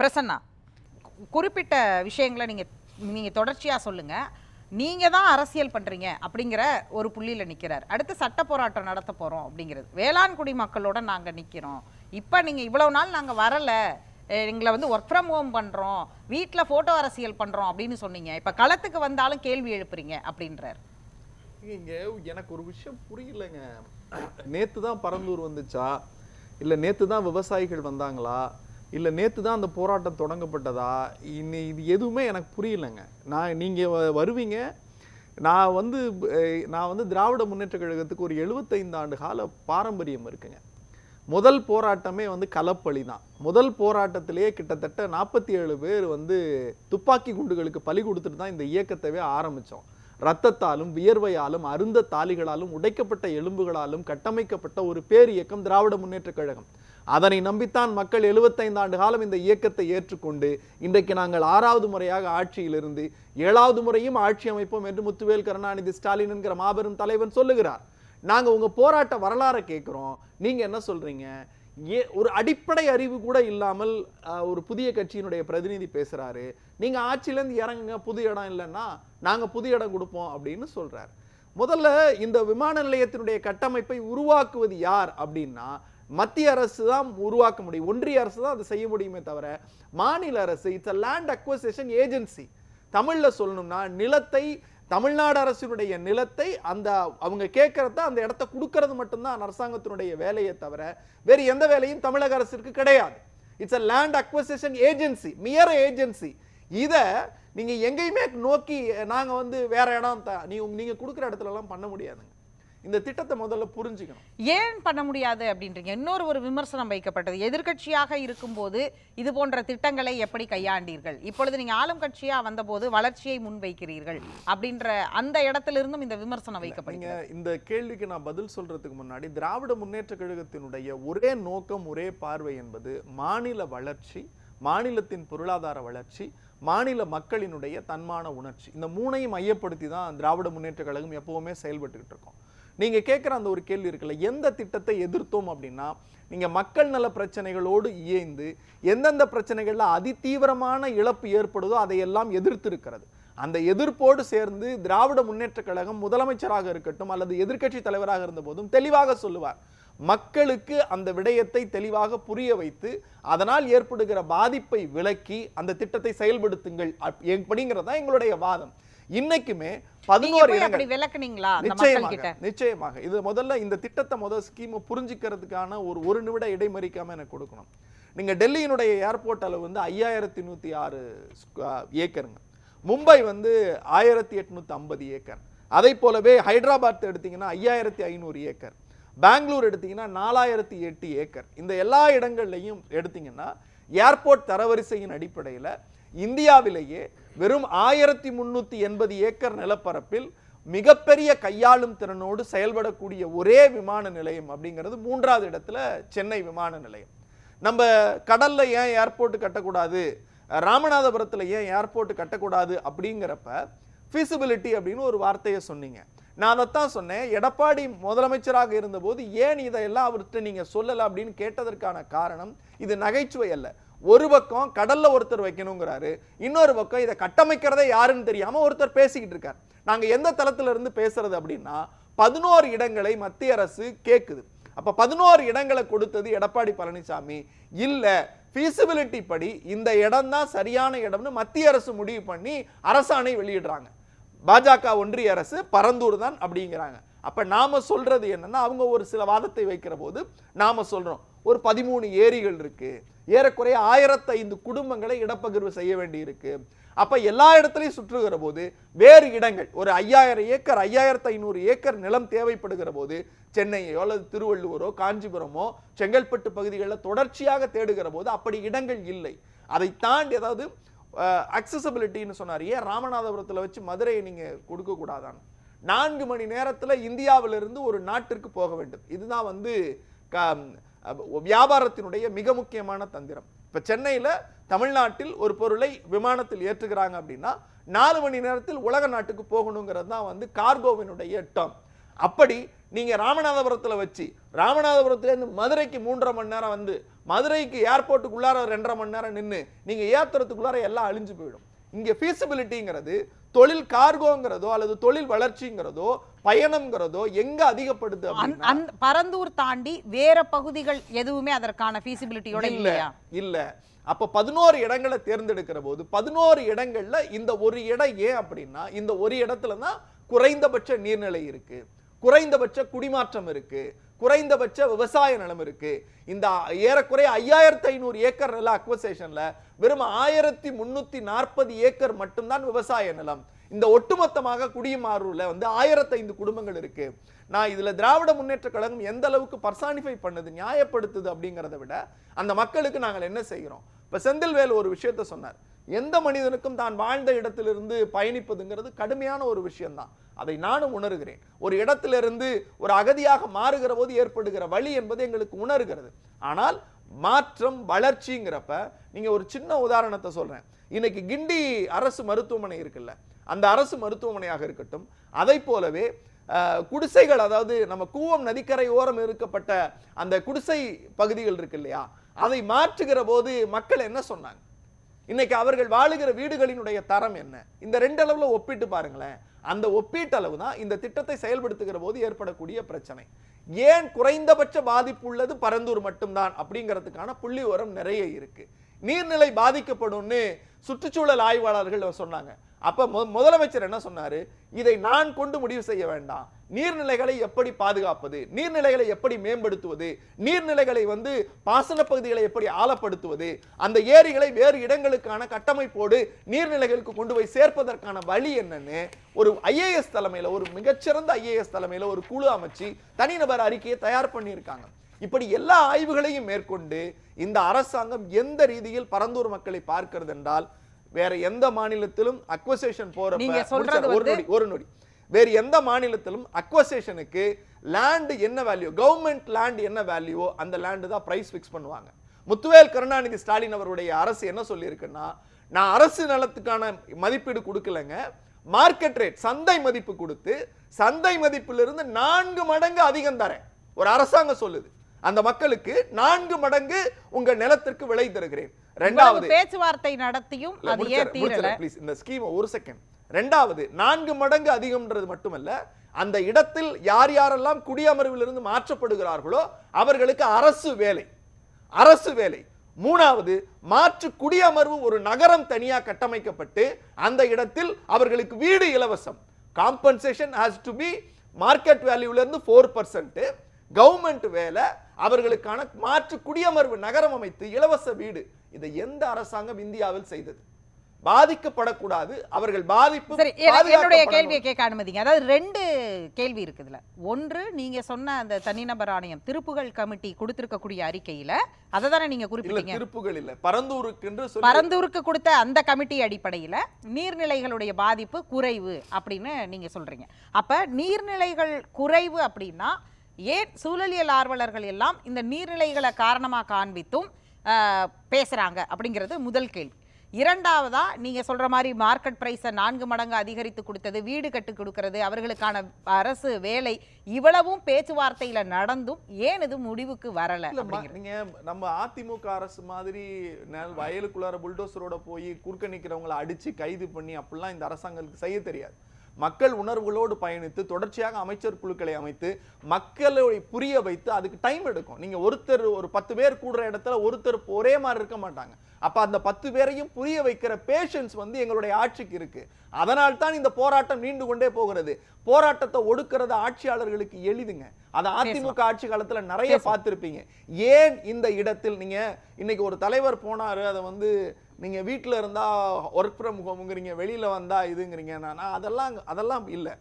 பிரசன்னா குறிப்பிட்ட விஷயங்களை நீங்கள் நீங்கள் தொடர்ச்சியாக சொல்லுங்கள் நீங்கள் தான் அரசியல் பண்ணுறீங்க அப்படிங்கிற ஒரு புள்ளியில் நிற்கிறார் அடுத்து சட்ட போராட்டம் நடத்த போகிறோம் அப்படிங்கிறது. வேளாண்குடி மக்களோட நாங்கள் நிற்கிறோம் இப்போ நீங்கள் இவ்வளோ நாள் நாங்கள் வரலை. எங்களை வந்து ஒர்க் ஃப்ரம் ஹோம் பண்ணுறோம் வீட்டில் ஃபோட்டோ அரசியல் பண்ணுறோம் அப்படின்னு சொன்னீங்க. இப்போ களத்துக்கு வந்தாலும் கேள்வி எழுப்புறீங்க அப்படின்றார். இங்கே எனக்கு ஒரு விஷயம் புரியலைங்க. நேற்று தான் பரந்தூர் வந்துச்சா? இல்லை நேற்று தான் விவசாயிகள் வந்தாங்களா? இல்லை நேற்று தான் அந்த போராட்டம் தொடங்கப்பட்டதா? இன்னி இது எதுவுமே எனக்கு புரியலைங்க. நான் நீங்கள் வ- வருவீங்க. நான் வந்து நான் வந்து திராவிட முன்னேற்ற கழகத்துக்கு ஒரு 75 ஆண்டு கால பாரம்பரியம் இருக்குங்க. முதல் போராட்டமே வந்து களப்பலி தான். முதல் போராட்டத்திலேயே கிட்டத்தட்ட நாற்பத்தி ஏழு பேர் வந்து துப்பாக்கி குண்டுகளுக்கு பலி கொடுத்துட்டு தான் இந்த இயக்கத்தவே ஆரம்பித்தோம் ரத்தத்தாலும் வியர்வையாலும் அருந்த தாலிகளாலும் உடைக்கப்பட்ட எலும்புகளாலும் கட்டமைக்கப்பட்ட ஒரு பேர் இயக்கம் திராவிட முன்னேற்ற கழகம். அதனை நம்பித்தான் மக்கள் 75 ஆண்டு காலம் இந்த இயக்கத்தை ஏற்றுக்கொண்டு இன்றைக்கு நாங்கள் ஆறாவது முறையாக ஆட்சியிலிருந்து ஏழாவது முறையும் ஆட்சி அமைப்போம் என்று முத்துவேல் கருணாநிதி ஸ்டாலின் என்கிற மாபெரும் தலைவன் சொல்லுகிறார். நாங்கள் உங்கள் போராட்ட வரலாறை கேட்குறோம் நீங்கள் என்ன சொல்கிறீங்க ஏ ஒரு அடிப்படை அறிவு கூட இல்லாமல் ஒரு புதிய கட்சியினுடைய பிரதிநிதி பேசுகிறாரு நீங்கள் ஆட்சியிலேருந்து இறங்குங்க புது இடம் இல்லைன்னா நாங்கள் புது இடம் கொடுப்போம் அப்படின்னு சொல்கிறார் முதல்ல இந்த விமான நிலையத்தினுடைய கட்டமைப்பை உருவாக்குவது யார் அப்படின்னா மத்திய அரசு தான் உருவாக்க முடியும். ஒன்றிய அரசு தான் அதை செய்ய முடியுமே தவிர மாநில அரசு it's a land acquisition agency தமிழில் சொல்லணும்னா நிலத்தை தமிழ்நாடு அரசினுடைய நிலத்தை அந்த அவங்க கேட்கறத அந்த இடத்த கொடுக்கறது மட்டும்தான் அரசாங்கத்தினுடைய வேலையை தவிர வேறு எந்த வேலையும் தமிழக அரசிற்கு கிடையாது. It's a land acquisition agency mere agency இதை நீங்கள் எங்கேயுமே நோக்கி நாங்கள் வந்து வேற இடம் த- நீ நீங்கள் கொடுக்குற இடத்துலலாம் பண்ண முடியாதுங்க. இந்த திட்டத்தை முதல்ல புரிஞ்சுக்கணும். ஏன் பண்ண முடியாது அப்படின்றீங்க? இன்னொரு ஒரு விமர்சனம் வைக்கப்பட்டது. எதிர்க்கட்சியாக இருக்கும்போது இது போன்ற திட்டங்களை எப்படி கையாண்டீர்கள்? இப்பொழுது நீங்க ஆளும் கட்சியா வந்தபோது வளர்ச்சியை முன்வைக்கிறீர்கள் அப்படின்ற அந்த இடத்திலிருந்தும் இந்த விமர்சனம் நீங்க வைக்கப்படுகிறது. இந்த கேள்விக்கு நான் பதில் சொல்றதுக்கு முன்னாடி திராவிட முன்னேற்ற கழகத்தினுடைய ஒரே நோக்கம் ஒரே பார்வை என்பது மாநில வளர்ச்சி மாநிலத்தின் பொருளாதார வளர்ச்சி மாநில மக்களினுடைய தன்மான உணர்ச்சி. இந்த மூணையும் மையப்படுத்தி தான் திராவிட முன்னேற்ற கழகம் எப்பவுமே செயல்பட்டுக்கிட்டு இருக்கோம். நீங்கள் கேட்குற அந்த ஒரு கேள்வி இருக்குல்ல எந்த திட்டத்தை எதிர்த்தோம் அப்படின்னா நீங்கள் மக்கள் நல பிரச்சனைகளோடு இயைந்து எந்தெந்த பிரச்சனைகளில் அதிதீவிரமான இழப்பு ஏற்படுதோ அதையெல்லாம் எதிர்த்து இருக்கிறது அந்த எதிர்ப்போடு சேர்ந்து திராவிட முன்னேற்ற கழகம் முதலமைச்சராக இருக்கட்டும் அல்லது எதிர்க்கட்சி தலைவராக இருந்த போதும் தெளிவாக சொல்லுவார். மக்களுக்கு அந்த விடயத்தை தெளிவாக புரிய வைத்து அதனால் ஏற்படுகிற பாதிப்பை விளக்கி அந்த திட்டத்தை செயல்படுத்துங்கள் அப்- அப்படிங்கிறது தான் எங்களுடைய வாதம். இன்னைக்குமே பதினோரு விளக்குனீங்களா நிச்சயமாக நிச்சயமாக. இது முதல்ல இந்த திட்டத்தை முதல் ஸ்கீம் புரிஞ்சுக்கிறதுக்கான ஒரு ஒரு நிமிட இடைமறிக்காம எனக்கு கொடுக்கணும். நீங்க டெல்லியினுடைய ஏர்போர்ட் அளவு வந்து ஐயாயிரத்தி நூத்தி ஆறு ஏக்கருங்க. மும்பை வந்து ஆயிரத்தி எட்நூத்தி ஐம்பது ஏக்கர். அதை போலவே ஹைதராபாத் எடுத்தீங்கன்னா ஐயாயிரத்தி ஐநூறு ஏக்கர். பெங்களூர் எடுத்தீங்கன்னா நாலாயிரத்தி எட்டு ஏக்கர். இந்த எல்லா இடங்கள்லையும் எடுத்தீங்கன்னா ஏர்போர்ட் தரவரிசையின் அடிப்படையில் இந்தியாவிலேயே வெறும் ஆயிரத்தி முன்னூற்றி எண்பது ஏக்கர் நிலப்பரப்பில் மிகப்பெரிய கையாளும் திறனோடு செயல்படக்கூடிய ஒரே விமான நிலையம் அப்படிங்கிறது மூன்றாவது இடத்துல சென்னை விமான நிலையம். நம்ம கடல்ல ஏன் ஏர்போர்ட் கட்டக்கூடாது? ராமநாதபுரத்தில் ஏன் ஏர்போர்ட் கட்டக்கூடாது அப்படிங்கிறப்ப feasibility அப்படின்னு ஒரு வார்த்தையை சொன்னீங்க. நான் அதைத்தான் சொன்னேன். எடப்பாடி முதலமைச்சராக இருந்தபோது ஏன் இதையெல்லாம் அவர்கிட்ட நீங்கள் சொல்லலை அப்படின்னு கேட்டதற்கான காரணம் இது நகைச்சுவை அல்ல. ஒரு பக்கம் கடல்ல ஒருத்தர் வைக்கணுங்கிறாரு இன்னொரு பக்கம் இதை கட்டமைக்கிறதே யாருன்னு தெரியாம ஒருத்தர் பேசிக்கிட்டு இருக்கார். நாங்க எந்த தளத்துல இருந்து பேசுறது அப்படின்னா பதினோரு இடங்களை மத்திய அரசு கேட்குது அப்ப பதினோரு இடங்களை கொடுத்தது எடப்பாடி பழனிசாமி. இல்ல feasibility படி இந்த இடம் தான் சரியான இடம்னு மத்திய அரசு முடிவு பண்ணி அரசாணை வெளியிடுறாங்க. பாஜக ஒன்றிய அரசு பரந்தூர் தான் அப்படிங்கிறாங்க. அப்ப நாம சொல்றது என்னன்னா அவங்க ஒரு சில வாதத்தை வைக்கிற போது நாம சொல்றோம் ஒரு பதிமூணு ஏரிகள் இருக்குது ஏறக்குறைய ஆயிரத்தைந்து குடும்பங்களை இடப்பகிர்வு செய்ய வேண்டி அப்போ எல்லா இடத்துலையும் சுற்றுகிற போது வேறு இடங்கள் ஒரு ஐயாயிரம் ஏக்கர் ஐயாயிரத்து ஐநூறு ஏக்கர் நிலம் தேவைப்படுகிற போது சென்னையோ அல்லது திருவள்ளுவரோ காஞ்சிபுரமோ செங்கல்பட்டு பகுதிகளில் தொடர்ச்சியாக தேடுகிற போது அப்படி இடங்கள் இல்லை. அதை தாண்டி அதாவது அக்சசபிலிட்டின்னு சொன்னார். ஏன்? ராமநாதபுரத்தில் வச்சு மதுரையை நீங்கள் கொடுக்கக்கூடாதான் நான்கு மணி நேரத்தில் இந்தியாவிலிருந்து ஒரு நாட்டிற்கு போக வேண்டும். இதுதான் வந்து க- வியாபாரத்தினுடைய மிக முக்கியமான தந்திரம். இப்போ சென்னையில் தமிழ்நாட்டில் ஒரு பொருளை விமானத்தில் ஏற்றுகிறாங்க அப்படின்னா நாலு மணி நேரத்தில் உலக நாட்டுக்கு போகணுங்கிறது தான் வந்து கார்கோவினுடைய டேர்ம் அப்படி நீங்கள் ராமநாதபுரத்தில் வச்சு ராமநாதபுரத்துலேருந்து மதுரைக்கு மூன்றரை மணி நேரம் வந்து மதுரைக்கு ஏர்போர்ட்டுக்குள்ளார ரெண்டரை மணி நேரம் நின்று நீங்கள் ஏத்துறதுக்குள்ளார எல்லாம் அழிஞ்சு போயிடும். இங்கே ஃபீஸிபிலிட்டிங்கிறது தொழில் கார்கோங்கிறதோ அல்லது தொழில் வளர்ச்சிங்கிறதோ பயணம்ங்கிறதோ எங்க அதிகப்படுது பரந்தூர் தாண்டி வேற பகுதிகள் எதுவுமே அதற்கான ஃபீசிபிலிட்டியோட இல்ல இல்ல. அப்ப பதினோரு இடங்களை தேர்ந்தெடுக்கிற போது பதினோரு இடங்கள்ல இந்த ஒரு இடம் ஏன் அப்படின்னா இந்த ஒரு இடத்துல தான் குறைந்தபட்ச நீர்நிலை இருக்கு குறைந்தபட்ச குடிமாற்றம் இருக்கு குறைந்தபட்ச விவசாய நிலம் இருக்கு. இந்த ஏறக்குறைய ஐயாயிரத்தி ஐநூறு ஏக்கர் நில அக்வசேஷன்ல வெறும் ஆயிரத்தி முன்னூத்தி நாற்பது ஏக்கர் மட்டும்தான் விவசாய நிலம். இந்த ஒட்டுமொத்தமாக குடிமாறூர்ல வந்து ஆயிரத்தைந்து குடும்பங்கள் இருக்கு. நான் இதில் திராவிட முன்னேற்ற கழகம் எந்த அளவுக்கு பர்சானிஃபை பண்ணுது நியாயப்படுத்துது அப்படிங்கிறத விட அந்த மக்களுக்கு நாங்கள் என்ன செய்கிறோம்? இப்போ செந்தில்வேல் ஒரு விஷயத்த சொன்னார். எந்த மனிதனுக்கும் தான் வாழ்ந்த இடத்திலிருந்து பயணிப்பதுங்கிறது கடுமையான ஒரு விஷயம்தான். அதை நானும் உணர்கிறேன். ஒரு இடத்திலிருந்து ஒரு அகதியாக மாறுகிற போது ஏற்படுகிற வழி என்பது எங்களுக்கு உணர்கிறது. ஆனால் மாற்றம் வளர்ச்சிங்கிறப்ப நீங்கள் ஒரு சின்ன உதாரணத்தை சொல்றேன். இன்னைக்கு கிண்டி அரசு மருத்துவமனை இருக்குல்ல அந்த அரசு மருத்துவமனையாக இருக்கட்டும் அதை போலவே குடிசைகள் அதாவது நம்ம கூவம் நதிக்கரை ஓரம் இருக்கப்பட்ட அந்த குடிசை பகுதிகள் இருக்கு இல்லையா அதை மாற்றுகிற போது மக்கள் என்ன சொன்னாங்க? இன்னைக்கு அவர்கள் வாழுகிற வீடுகளினுடைய தரம் என்ன? இந்த ரெண்டு அளவில் ஒப்பிட்டு பாருங்களேன். அந்த ஒப்பீட்டளவு தான் இந்த திட்டத்தை செயல்படுத்துகிற போது ஏற்படக்கூடிய பிரச்சனை. ஏன் குறைந்தபட்ச பாதிப்பு உள்ளது? பரந்தூர் மட்டும்தான் அப்படிங்கிறதுக்கான புள்ளி உரம் நிறைய இருக்கு. நீர்நிலை பாதிக்கப்படும்னு சுற்றுச்சூழல் ஆய்வாளர்கள் சொன்னாங்க. அப்போ மு- முதலமைச்சர் என்ன சொன்னார்? இதை நான் கொண்டு முடிவு செய்ய வேண்டாம். நீர்நிலைகளை எப்படி பாதுகாப்பது? நீர்நிலைகளை எப்படி மேம்படுத்துவது? நீர்நிலைகளை வந்து பாசன பகுதிகளை எப்படி ஆழப்படுத்துவது? அந்த ஏரிகளை வேறு இடங்களுக்கான கட்டமைப்போடு நீர்நிலைகளுக்கு கொண்டு போய் சேர்ப்பதற்கான வழி என்னன்னு ஒரு ஐஏஎஸ் தலைமையில் ஒரு மிகச்சிறந்த ஐஏஎஸ் தலைமையில் ஒரு குழு அமைச்சு தனிநபர் அறிக்கையை தயார் பண்ணியிருக்காங்க. இப்படி எல்லா ஆய்வுகளையும் மேற்கொண்டு இந்த அரசாங்கம் எந்த ரீதியில் பரந்தூர் மக்களை பார்க்கிறது என்றால் வேற எந்த மாநிலத்திலும் அக்வசேஷன் போற நீங்க சொல்றது ஒரு நொடி ஒரு நொடி. வேறு எந்த மாநிலத்திலும் அக்வசேஷனுக்கு லேண்ட் என்ன வேல்யூ கவர்மெண்ட் லேண்ட் என்ன வேல்யூவோ அந்த லேண்டு தான் பிரைஸ் ஃபிக்ஸ் பண்ணுவாங்க. முத்துவேல் கருணாநிதி ஸ்டாலின் அவருடைய அரசு என்ன சொல்லியிருக்குன்னா நான் அரசு நலத்துக்கான மதிப்பீடு கொடுக்கலங்க. மார்க்கெட் ரேட் சந்தை மதிப்பு கொடுத்து சந்தை மதிப்பிலிருந்து நான்கு மடங்கு அதிகம் தரேன். ஒரு அரசாங்கம் சொல்லுது. அந்த மக்களுக்கு நான்கு மடங்கு உங்க நிலத்திற்கு விலை தருகிறேன். ரெண்டாவது. பேச்சுவார்த்தை நடத்தியும் அது ஏன் தீரல? please. இந்த ஸ்கீம் ஒரு செகண்ட் ரெண்டாவது நான்கு மடங்கு அதிகம்ன்றது மட்டுமல்ல அந்த இடத்தில் யார் யாரெல்லாம் குடியமர்விலிருந்து மாற்றப்படுகிறார்களோ அவர்களுக்கு அரசு வேலை. அரசு வேலை. மூணாவது மாற்று குடியமர்வு ஒரு நகரம் தனியா கட்டமைக்கப்பட்டு அந்த இடத்தில் அவர்களுக்கு வீடு இலவசம். Compensation has to be market வேல்யூல இருந்து ஃபோர் பர்சன்ட் கவர்மெண்ட் வேலை அவர்களுக்கான மாற்று குடியமர்வு நகரம் அமைத்து இலவச வீடு இதை எந்த அரசாங்கம் இந்தியாவில் செய்தது? பாதிக்கப்படக்கூடாது அவர்கள் பாதிப்பு என்னுடைய. கேள்வியை கேட்க அனுமதிங்க. அதாவது ரெண்டு கேள்வி இருக்குதுல. ஒன்று நீங்க சொன்ன அந்த தனிநபர் ஆணையம் திருப்புகள் கமிட்டி கொடுத்திருக்கக்கூடிய அறிக்கையில அதை தானே நீங்க குறிப்பிட்டீங்க? திருப்புகள் இல்ல. பரந்தூருக்கு பரந்தூருக்கு கொடுத்த அந்த கமிட்டி அடிப்படையில நீர்நிலைகளுடைய பாதிப்பு குறைவு அப்படின்னு நீங்க சொல்றீங்க. அப்ப நீர்நிலைகள் குறைவு அப்படின்னா ஏன் சூழலியல் ஆர்வலர்கள் எல்லாம் இந்த நீர்நிலைகளை காரணமா காண்பித்தும் ஆஹ், பேசுறாங்க அப்படிங்கிறது முதல் கேள்வி. இரண்டாவதா நீங்க சொல்ற மாதிரி மார்க்கெட் பிரைஸை நான்கு மடங்கு அதிகரித்து கொடுத்தது வீடு கட்டு கொடுக்கிறது அவர்களுக்கான அரசு வேலை இவ்வளவும் பேச்சுவார்த்தையில நடந்தும் ஏன் இது முடிவுக்கு வரல இல்ல, ம- அப்படிங்கிறது. நீங்க நம்ம அதிமுக அரசு மாதிரி வயலுக்குள்ளார புல்டோசரோட போய் குறுக்க நிக்கிறவங்கள அடிச்சு கைது பண்ணி அப்படிலாம் இந்த அரசாங்கத்துக்கு செய்ய தெரியாது. மக்கள் உணர்வுகளோடு பயணித்து தொடர்ச்சியாக அமைச்சர் குழுக்களை அமைத்து மக்களை புரிய வைத்து அதுக்கு டைம் எடுக்கும். நீங்க ஒருத்தர் ஒரு பத்து பேர் கூடுற இடத்துல ஒருத்தர் ஒரே மாதிரி இருக்க மாட்டாங்க. அப்ப அந்த பத்து பேரையும் புரிய வைக்கிற பேஷன்ஸ் வந்து எங்களுடைய ஆட்சிக்கு இருக்கு. அதனால் தான் இந்த போராட்டம் நீண்டு கொண்டே போகிறது. போராட்டத்தை ஒடுக்கிறது ஆட்சியாளர்களுக்கு எளிதுங்க. அது அதிமுக ஆட்சி காலத்துல நிறைய பார்த்திருப்பீங்க. ஏன் இந்த இடத்தில் நீங்க இன்னைக்கு ஒரு தலைவர் போனாரு அதை வந்து நீங்கள் வீட்டில் இருந்தால் ஒர்க் ஃப்ரம் ஹோம்ங்கிறீங்க வெளியில் வந்தால் இதுங்கிறீங்க நான் அதெல்லாம் அதெல்லாம் இல்லை.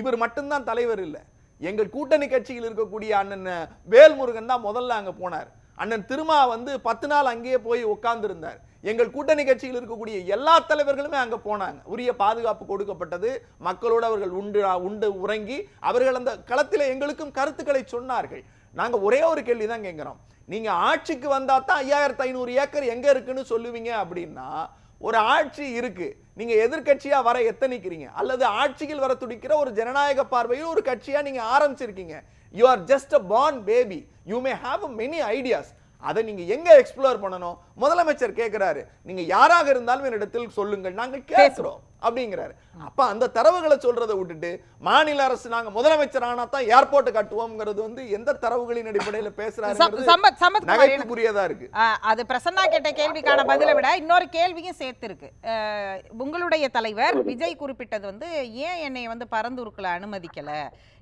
இவர் மட்டும்தான் தலைவர் இல்லை. எங்கள் கூட்டணி கட்சியில் இருக்கக்கூடிய அண்ணன் வேல்முருகன் தான் முதல்ல அங்கே போனார். அண்ணன் திருமா வந்து பத்து நாள் அங்கேயே போய் உட்கார்ந்துருந்தார் எங்கள் கூட்டணி கட்சியில் இருக்கக்கூடிய எல்லா தலைவர்களுமே அங்கே போனாங்க. உரிய பாதுகாப்பு கொடுக்கப்பட்டது. மக்களோடு அவர்கள் உண்டு உண்டு உறங்கி அவர்கள் அந்த களத்தில் எங்களுக்கும் கருத்துக்களை சொன்னார்கள். நாங்கள் ஒரே ஒரு கேள்வி தான் கேட்குறோம். நீங்க ஆட்சிக்கு வந்தா தான் ஐயாயிரத்தி ஐநூறு ஏக்கர் எங்க இருக்குன்னு சொல்லுவீங்க அப்படின்னா ஒரு ஆட்சி இருக்கு. நீங்க எதிர்க்கட்சியா வர எத்தனிக்கிறீங்க? அல்லது ஆட்சியில் வர துடிக்கிற ஒரு ஜனநாயக பார்வையில் ஒரு கட்சியா நீங்க ஆரம்பிச்சிருக்கீங்க. You are just a born baby you may have many ideas அதை நீங்க எங்க எக்ஸ்ப்ளோர் பண்ணணும்? முதலமைச்சர் கேட்கிறாரு நீங்க யாராக இருந்தாலும் என்னிடத்தில் சொல்லுங்கள். நாங்கள் கேட்கிறோம். அப்படிங்கிறாரு. அப்ப அந்த தரவுகளை சொல்றதை விட்டுட்டு மாநில அரசு நாங்க முதலமைச்சர் ஆனா தான் ஏர்போர்ட் கட்டுவோம்ங்கிறது வந்து எந்த தரவுகளின் அடிப்படையில பேசுறாரு நகைப்புக்குரியதா இருக்கு. அது பிரசன்னா கேட்ட கேள்விக்கான பதிலை விட இன்னொரு கேள்வியும் சேர்த்து இருக்கு உங்களுடைய தலைவர் விஜய் குறிப்பிட்டது வந்து ஏன் என்னை வந்து பரந்தூருக்குள்ள அனுமதிக்கல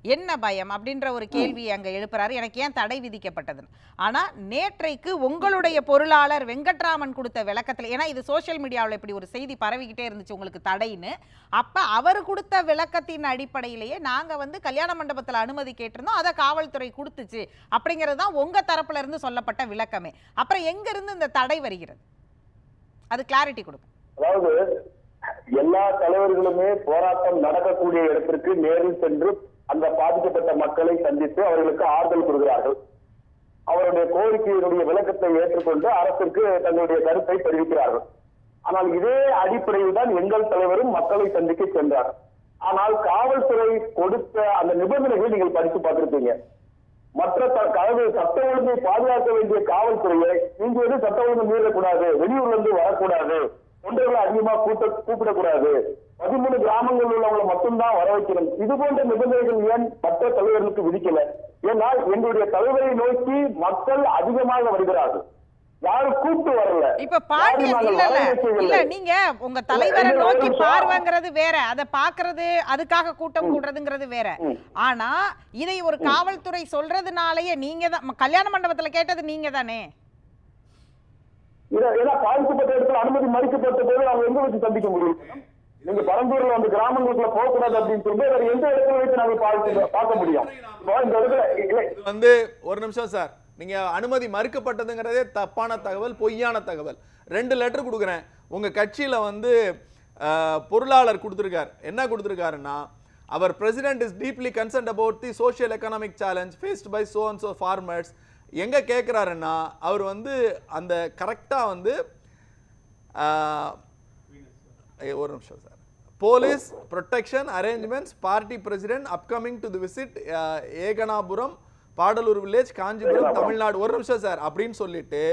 என்ன பயம் அப்படின்ற ஒரு கேள்வி அங்க எழுப்புறாரு. எனக்கு ஏன் தடை விதிக்கப்பட்டது ஆனா நேற்றைக்கு உங்களுடைய பொருளாளர் வெங்கட்ராமன் கொடுத்த விளக்கத்துல ஏன்னா இது சோஷியல் மீடியாவில் இப்படி ஒரு செய்தி பரவிக்கிட்டே இருந்துச்சு உங்களுக்கு தடைன்னு அப்போ அவர் கொடுத்த விளக்கத்தின் அடிப்படையிலேயே நாங்கள் வந்து கல்யாண மண்டபத்தில் அனுமதி கேட்டிருந்தோம். அதை காவல்துறை கொடுத்துச்சு. அப்படிங்கிறது தான் உங்கள் தரப்புலேருந்து சொல்லப்பட்ட விளக்கமே. அப்புறம் எங்கேருந்து இந்த தடை வருகிறது? அது கிளாரிட்டி கொடுக்கும் அதாவது எல்லா தலைவர்களுமே போராட்டம் நடக்கக்கூடிய இடத்திற்கு நேரில் சென்று அந்த பாதிக்கப்பட்ட மக்களை சந்தித்து அவர்களுக்கு ஆறுதல் கொடுக்கிறார்கள் அவருடைய கோரிக்கையினுடைய விளக்கத்தை ஏற்றுக்கொண்டு அரசுக்கு தங்களுடைய கருத்தை தெரிவிக்கிறார்கள். ஆனால் இதே அடிப்படையில் தான் எங்கள் தலைவரும் மக்களை சந்திக்க சென்றார். ஆனால் காவல்துறை கொடுத்த அந்த நிபந்தனைகளை நீங்கள் படித்து பார்த்திருப்பீங்க. மற்ற த- சட்ட ஒழுங்கை பாதுகாக்க வேண்டிய காவல்துறையை இங்க வந்து சட்ட ஒழுங்கு மீறக்கூடாது வெளியூர்ல இருந்து வரக்கூடாது தொண்டர்களை அதிகமா கூட்ட கூப்பிடக்கூடாது பதிமூணு கிராமங்களில் உள்ளவங்களை மட்டும்தான் வர வைக்கணும். இது போன்ற நிபந்தனைகள் ஏன் மற்ற தலைவர்களுக்கு விதிக்கல? ஏன்னால் எங்களுடைய தலைவரை நோக்கி மக்கள் அதிகமாக வருகிறார்கள். யாரும் கூப்பிட்டு வரல. இப்ப பாண்டியன் இல்ல இல்ல நீங்க உங்க தலைவரை நோக்கி. பார்வைங்கிறது வேற. அதை பாக்குறது அதுக்காக கூட்டம் கூடுறதுங்கிறது வேற. ஆனா இதை ஒரு காவல்துறை சொல்றதுனாலயே நீங்க தான் கல்யாண மண்டபத்துல கேட்டது நீங்க தானே? இத- ஏன்னா பாதிக்கப்பட்ட இடத்துல அனுமதி மறுக்கப்பட்ட போது அவங்க எங்க வச்சு சந்திக்க முடியும்? நீங்க பரந்தூர்ல வந்து கிராமங்களுக்குள்ள போகக்கூடாது அப்படின்னு சொல்லி வேற எந்த இடத்துல வச்சு நாங்க பார்க்க பார்க்க முடியும். இந்த இடத்துல இல்லை. இது வந்து ஒரு நிமிஷம் சார். நீங்க அனுமதி மறுக்கப்பட்டதுங்கிறதே தப்பான தகவல் பொய்யான தகவல். ரெண்டு லெட்டர் கொடுக்குறேன். உங்க கட்சியில வந்து பொருளாளர் கொடுத்துருக்கார். என்ன கொடுத்துருக்காருன்னா அவர் president is deeply concerned about the social economic challenge faced by so and so farmers எங்கே கேட்குறாருன்னா அவர் வந்து அந்த கரெக்டாக வந்து ஒரு நிமிஷம் sir. Police protection arrangements party president upcoming to the visit Ekanapuram Padalur village Kanchipuram Tamil Nadu. ஒரு நிமிஷம் சார் அப்படின்னு சொல்லிட்டு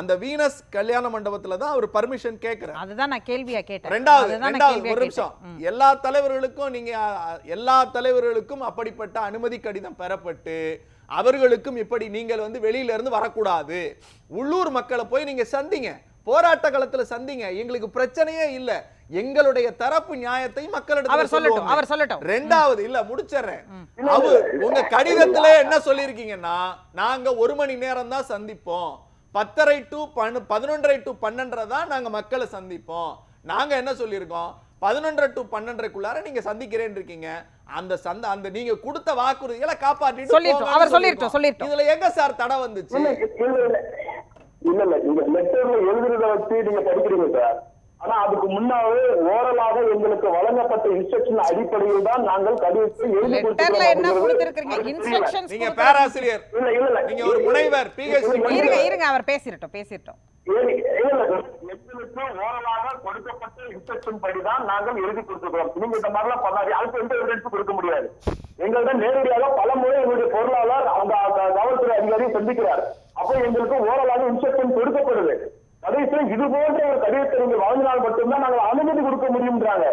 அந்த வீனஸ் கல்யாண மண்டபத்துல தான் அவர் பர்மிஷன் கேட்கிறார் அதுதான் நான் கேள்வியா கேட்டேன். ரெண்டாவது ஒரு நிமிஷம். எல்லா தலைவர்களுக்கும் நீங்க எல்லா தலைவர்களுக்கும் அப்படிப்பட்ட அனுமதி கடிதம் பெறப்பட்டு அவர்களுக்கும் இப்படி நீங்கள் வந்து வெளியில இருந்து வரக்கூடாது. உள்ளூர் மக்களை போய் நீங்க சந்திங்க. போராட்ட களத்துல சந்திங்க. எங்களுக்கு பிரச்சனையே இல்ல. எங்களுடைய தரப்பு நியாயத்தை மக்களிடத்துல அவர் சொல்லட்டும். அவர் சொல்லட்டும். ரெண்டாவது இல்ல முடிச்சிடுறேன். அவர் உங்க கடிதத்துல என்ன சொல்லியிருக்கீங்கன்னா நாங்க ஒரு மணி நேரம் தான் சந்திப்போம். பத்தரை டு பன்னு பதினொன்றரை டு பன்னெண்டரை தான் நாங்க மக்களை சந்திப்போம். நாங்க என்ன சொல்லியிருக்கோம்? பதினொன்றரை டு பன்னெண்டரைக்குள்ளார நீங்க சந்திக்கிறேன்னு இருக்கீங்க. அந்த சந்த அந்த நீங்க கொடுத்த வாக்குறுதிகளை காப்பாற்றிட்டு சொல்லிட்டோம். அவர் சொல்லிட்டோம். சொல்லிட்டோம். இதுல எங்க சார் தடை வந்துச்சு? இல்ல இல்ல நீங்க லெட்டர்ல எழுதுறத வச்சு நீங்க படிக்கிறீங்க சார் ஆனா அதுக்கு முன்னாவே ஓரலாக எங்களுக்கு வழங்கப்பட்ட இன்ஸ்ட்ரக்ஷன் அடிப்படையில் தான் நாங்கள் கடிதத்தை எழுதி கொடுத்திருக்கிறோம் நீங்க பேராசிரியர் இல்ல இல்ல இல்ல நீங்க ஒரு முனைவர், PhD இருங்க இருங்க அவர் பேசிரட்டும் பேசிரட்டும். எங்களுக்கு ஓரலாக கொடுக்கப்பட்ட இன்ஸ்ட்ரக்ஷன் படிதான் நாங்கள் எழுதி கொடுத்திருக்கிறோம் நீங்க இந்த மாதிரிலாம் பண்ணாது அதுக்கு எந்த எவிடன்ஸ் கொடுக்க முடியாது எங்கள்கிட்ட நேரடியாக பல முறை எங்களுடைய பொருளாளர் அந்த அந்த காவல்துறை அதிகாரி சந்திக்கிறார் அப்ப எங்களுக்கு ஓரளவு இன்ஸ்ட்ரக்ஷன் கொடுக்கப்படுது. கடைசியில் இது போன்ற ஒரு கடிதத்தை நீங்கள் வழங்கினால் மட்டும்தான் நாங்கள் அனுமதி கொடுக்க முடியும்ன்றாங்க.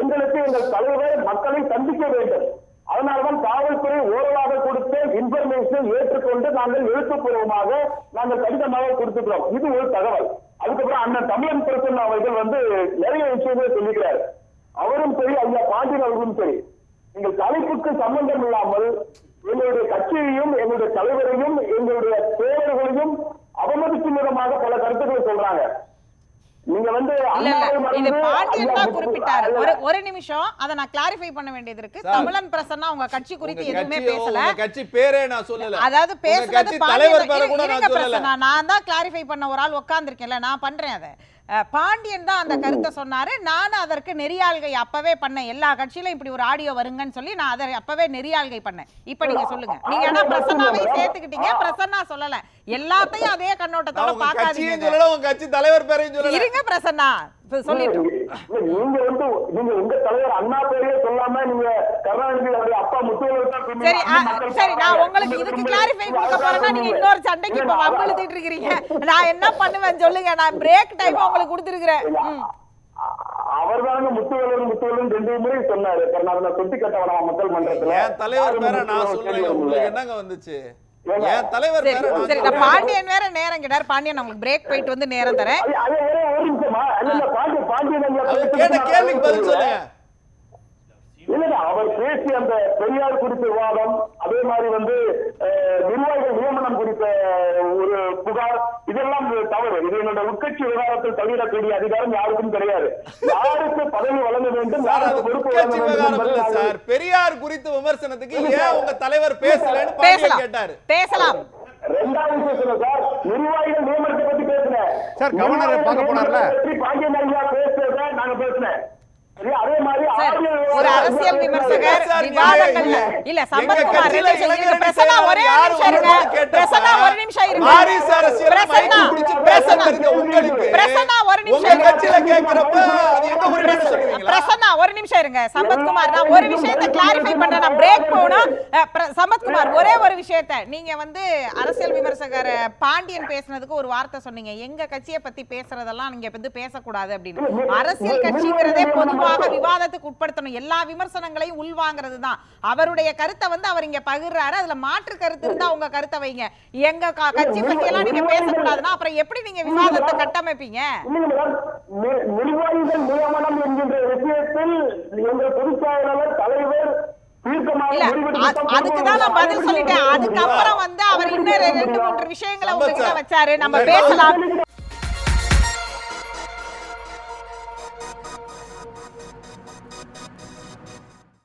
எங்களுக்கு எங்கள் தலைவர் மக்களை சந்திக்க வேண்டும். அதனால்தான் காவல்துறை ஓரலாக கொடுத்த இன்ஃபர்மேஷன் ஏற்றுக்கொண்டு நாங்கள் எழுத்துப்பூர்வமாக நாங்கள் கடிதமாக கொடுத்துக்கிறோம். இது ஒரு தகவல். அதுக்கப்புறம் அண்ணன் தமிழன் பிரசன் அவர்கள் வந்து நிறைய விஷயங்களை சொல்லிக்கிறார். அவரும் சரி ஐயா பாண்டியன் அவர்களும் சரி. நீங்கள் தலைப்புக்கு சம்பந்தம் இல்லாமல் எங்களுடைய கட்சியையும் எங்களுடைய தலைவரையும் எங்களுடைய தோழர்களையும் அவமதிக்கும் விதமாக பல கருத்துக்களை சொல்றாங்க. ஒரு ஒரு நிமிஷம். அதை நான் கிளாரிஃபை பண்ண வேண்டியது இருக்கு. தமிழன் பிரசன்னா உங்க கட்சி குறித்து எதுவுமே பேசல. கட்சி பேரே நான் சொல்லல. அதாவது பேசுறது தலைவர் நான் சொல்லல. பிரசன்னா, நான் தான் கிளாரிஃபை பண்ண ஒரு ஆள் உட்கார்ந்திருக்கேன்ல. நான் பண்றேன் அதை. பாண்டியன் தான் அந்த கருத்தை சொன்னாரு. நானும் அதற்கு நெறியாள்கை அப்பவே பண்ணேன். எல்லா கட்சியிலும் இப்படி ஒரு ஆடியோ வருங்கன்னு சொல்லி நான் அதை அப்பவே நெறியாள்கை பண்ணேன். இப்ப நீங்க சொல்லுங்க. நீங்க ஆனா பிரசன்னாவை சேர்த்துக்கிட்டீங்க. பிரசன்னா சொல்லல. எல்லாத்தையும் அதே கண்ணோட்டத்தோட பாக்காதீங்க கட்சி தலைவர் பேரையும் இருங்க பிரசன்னா. சொல்லிட்டோம் நீங்க வந்து நீங்க உங்க தலைவர் அண்ணா பேரையே சொல்லாம நீங்க கருணாநிதி அவருடைய அப்பா முத்துவேலர். சரி சரி நான். உங்களுக்கு இதுக்கு கிளாரிஃபை கொடுக்க போறேன்னா நீங்க. இன்னொரு சண்டைக்கு இப்ப இல்ல, வம்பு இழுத்துட்டு இருக்கிறீங்க நான் என்ன பண்ணுவேன் சொல்லுங்க நான் பிரேக் டைம் உங்களுக்கு கொடுத்துருக்கிறேன் ம். அவர் தாங்க முத்துவேலர் முத்துவேலர் ரெண்டு முறை சொன்னாரு கருணாநிதி சுட்டி கட்ட மக்கள் மன்றத்துல என் தலைவர் பேரை நான் சொல்றேன் உங்களுக்கு. என்னங்க வந்துச்சு? என் தலைவர் சரி பேரை. பாண்டியன் வேற நேரம் கேட்டார் பாண்டியன் உங்களுக்கு பிரேக் போயிட்டு வந்து நேரம் தரேன் ஐயா அவர் பேசுறது கேட்ட நான் கேள்விக்கு பதில் சொல்றேன். சொல்லுங்க. இல்ல அவர் பேசிய அந்த பெரியார் குறித்த விவாதம் அதே மாதிரி வந்து நிர்வாகிகள் நியமனம் குறித்த ஒரு புகார் இதெல்லாம் தவறு. இது என்னோட உட்கட்சி விவகாரத்தில் தலையிடக்கூடிய அதிகாரம் யாருக்கும் கிடையாது. யாருக்கு பதவி வழங்க வேண்டும் யாருக்கு பொறுப்பு வழங்க சார். பெரியார் குறித்த விமர்சனத்துக்கு ஏன் உங்க தலைவர் பேசலன்னு கேட்டாரு? பேசலாம். ரெண்டாவது பேசுறேன் சார்? நிர்வாகிகள் நியமனத்தை சார், கவர்னரை பார்க்க போனார்ல? பற்றி பாண்டியன் ஐயா பேசுறத நாங்க பேசினேன்? அதே மாதிரி சார் ஒரு அரசியல் விமர்சகர் விவாதங்கள்ல இல்ல. இளைஞரணி பிரசன்னா ஒரே ஒரு நிமிஷம் இருங்க. வரணும்னு கேட்டப்ப, பிரசன்னா ஒரு நிமிஷம் இருங்க. வாரிசு அரசியல் பிரசன்னா மைக்கு பிடிச்சு பிரசன்னா பேசுறது உங்களுக்கு பிரசன்னா ஒரு நிமிஷம் உங்க இருங்க. கட்சியில கேக்குறப்ப அது எங்க உரிமைன்னு சொல்லுவீங்களா? பிரசன்னா ஒரு நிமிஷம் இருங்க. சம்பத்குமார் நான் ஒரு விஷயத்தை கிளாரிஃபை பண்றேன். நான் பிரேக் போகணும் அஹ், பிர- சம்பத்குமார் ஒரே ஒரு விஷயத்தை. நீங்க வந்து அரசியல் விமர்சகர் பாண்டியன் பேசுனதுக்கு ஒரு வார்த்தை சொன்னீங்க. எங்க கட்சியை பத்தி பேசுறதெல்லாம் நீங்க வந்து பேசக்கூடாது அப்படின்னு. அரசியல் கட்சிங்கிறதே பொதுவாக விவாதத்துக்கு உட்படுத்தணும். எல்லா விமர்சனங்களையும் உள்வாங்கிறது தான் அவருடைய கருத்தை வந்து அவர் இங்க பகிர்றாரு. அதுல மாற்று கருத்து இருந்தா உங்க கருத்தை வைங்க. எங்க கட்சி பத்தி எல்லாம் நீங்க பேசக்கூடாதுன்னா அப்புறம் எப்படி நீங்க விவாதத்தை கட்டமைப்பீங்க? நிர்வாகிகள் நியமனம் என்கின்ற விஷயத்தில் எங்கள் பொதுச் செயலாளர் தலைவர் தீர்க்கமாக இல்ல முடிவெடுத்து அது- அதுக்கு தான் நான் பதில் சொல்லிட்டேன். அதுக்கப்புறம் வந்து அவர் இன்னும் ரெண்டு மூன்று விஷயங்களை உங்ககிட்ட சார். வச்சாரு. நம்ம பேசலாம்.